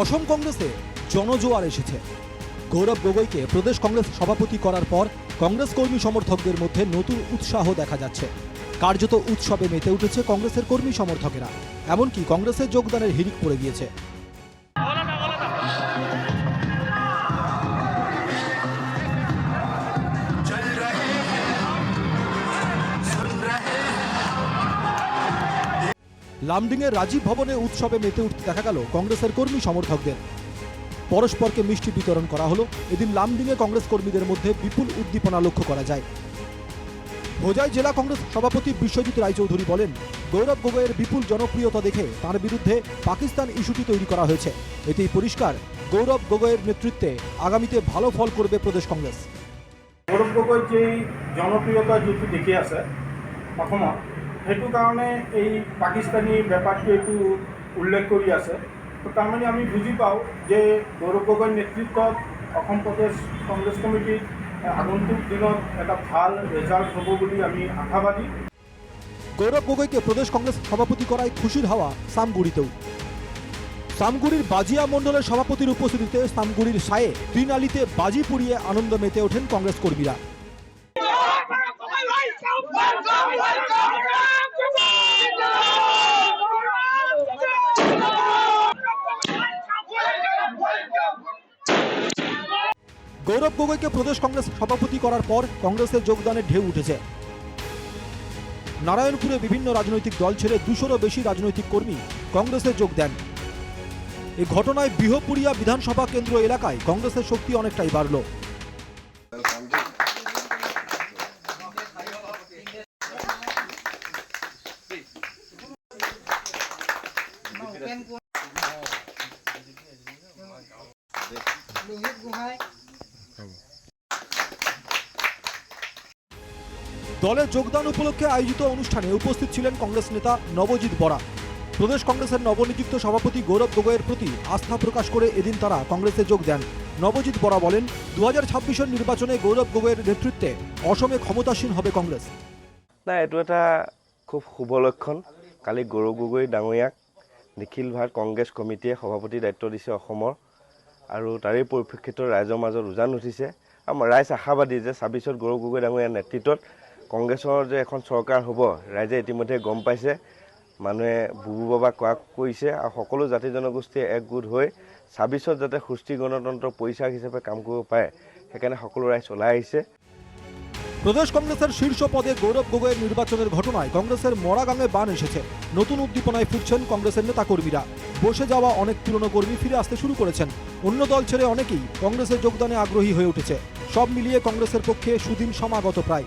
অসম কংগ্রেসে জনজোয়ার এসেছে। গৌরব গগৈকে প্রদেশ কংগ্রেস সভাপতি করার পর কংগ্রেস কর্মী সমর্থকদের মধ্যে নতুন উৎসাহ দেখা যাচ্ছে। কার্যত উৎসবে মেতে উঠেছে কংগ্রেসের কর্মী সমর্থকেরা, এমনকি কংগ্রেসের যোগদানের হিড়িক পড়ে গিয়েছে। লামডিংয়ের রাজীব ভবনে উৎসবে মেতে উঠতে দেখা গেল কংগ্রেসের কর্মী সমর্থকদের। পরস্পরকে মিষ্টি বিতরণ করা হলো। এদিন লামডিংয়ে কংগ্রেস কর্মীদের মধ্যে বিপুল উদ্দীপনা লক্ষ্য করা যায়। হোজাই জেলা কংগ্রেস সভাপতি বিশ্বজিৎ রায়চৌধুরী বলেন, গৌরব গগৈয়ের বিপুল জনপ্রিয়তা দেখে তার বিরুদ্ধে পাকিস্তান ইস্যুটি তৈরি করা হয়েছে। এতেই পরিষ্কার গৌরব গগৈয়ের নেতৃত্বে আগামীতে ভালো ফল করবে প্রদেশ কংগ্রেস। গৌরব গগৈ যেই জনপ্ৰিয়তা যিটো দেখি আছে অসমত সেইটো কাৰণে এই পাকিস্তানী বেপাৰটো এইটো উল্লেখ কৰি আছে। তো তাৰমানে আমি বুজি পাওঁ যে গৌৰৱ গগৈৰ নেতৃত্বত অসম প্ৰদেশ কংগ্ৰেছ কমিটিত আগন্তুক দিনত এটা ভালো রেজাল্ট হ'ব বুলি আমি আশাবাদী। গৌরব গগৈকে প্রদেশ কংগ্রেস সভাপতি করায় খুশির হাওয়া সামগুড়িতেও সামগুড়ির বাজিয়া মণ্ডলের সভাপতির উপস্থিতিতে সামগুড়ির সায়ে ত্রিনালিতে বাজি পুড়িয়ে আনন্দ মেতে ওঠেন কংগ্রেস কর্মীরা গৌরব গগৈকে প্রদেশ কংগ্রেস সভাপতি করার পর কংগ্রেসের যোগদানের ঢেউ উঠেছে। নারায়ণপুরে বিভিন্ন রাজনৈতিক দল ছেড়ে দুশোরও বেশি রাজনৈতিক কর্মী কংগ্রেসে যোগ দেন। এই ঘটনায় বৃহপুরিয়া বিধানসভা কেন্দ্র এলাকায় কংগ্রেসের শক্তি অনেকটাই বাড়ল। দলের যোগদান উপলক্ষে আয়োজিত অনুষ্ঠানে উপস্থিত ছিলেন কংগ্রেস নেতা নবজিৎ বরা। প্রদেশ কংগ্রেসের নবনিযুক্ত সভাপতি গৌরব গগৈয়ের প্রতি আস্থা প্রকাশ করে এদিন তারা কংগ্রেসে যোগ দেন। নবজিৎ বরা বলেন দু হাজার নির্বাচনে গৌরব গগৈয়ের নেতৃত্বে অসমে ক্ষমতাসীন হবে কংগ্রেস। নাই এইটো এটা খুব শুভ লক্ষণ। কালি গৌৰৱ গগৈ ডাঙৰীয়াক নিখিল ভাৰত কংগ্ৰেছ কমিটিয়ে সভাপতি দায়িত্ব দিছে অসমৰ আৰু তাৰেই পৰিপ্ৰেক্ষিতত ৰাইজৰ মাজত উজান উঠিছে। আৰু ৰাইজ আশাবাদী যে ছাব্বিছত গৌৰৱ গগৈ ডাঙৰীয়াৰ নেতৃত্বত কংগ্ৰেছৰ যে এখন চৰকাৰ হ'ব, ৰাইজে ইতিমধ্যে গম পাইছে, মানুহে বুবু বাবা কোৱা কৰিছে আৰু সকলো জাতি জনগোষ্ঠীয়ে একগোট হৈ ছাব্বিছত যাতে সুস্থিৰ গণতন্ত্ৰ পৰিচাৰক হিচাপে কাম কৰিব পাৰে, সেইকাৰণে সকলো ৰাইজ ওলাই আহিছে। প্রদেশ কংগ্রেসের শীর্ষ পদে গৌরব গগৈয়ের নির্বাচনের ঘটনায় কংগ্রেসের মরাগাঙে বান এসেছে। নতুন উদ্দীপনায় ফিরছেন কংগ্রেসের নেতাকর্মীরা বসে যাওয়া অনেক পুরনো কর্মী ফিরে আসতে শুরু করেছেন। অন্য দল ছেড়ে অনেকেই কংগ্রেসের যোগদানে আগ্রহী হয়ে উঠেছে। সব মিলিয়ে কংগ্রেসের পক্ষে সুদিন সমাগত প্রায়।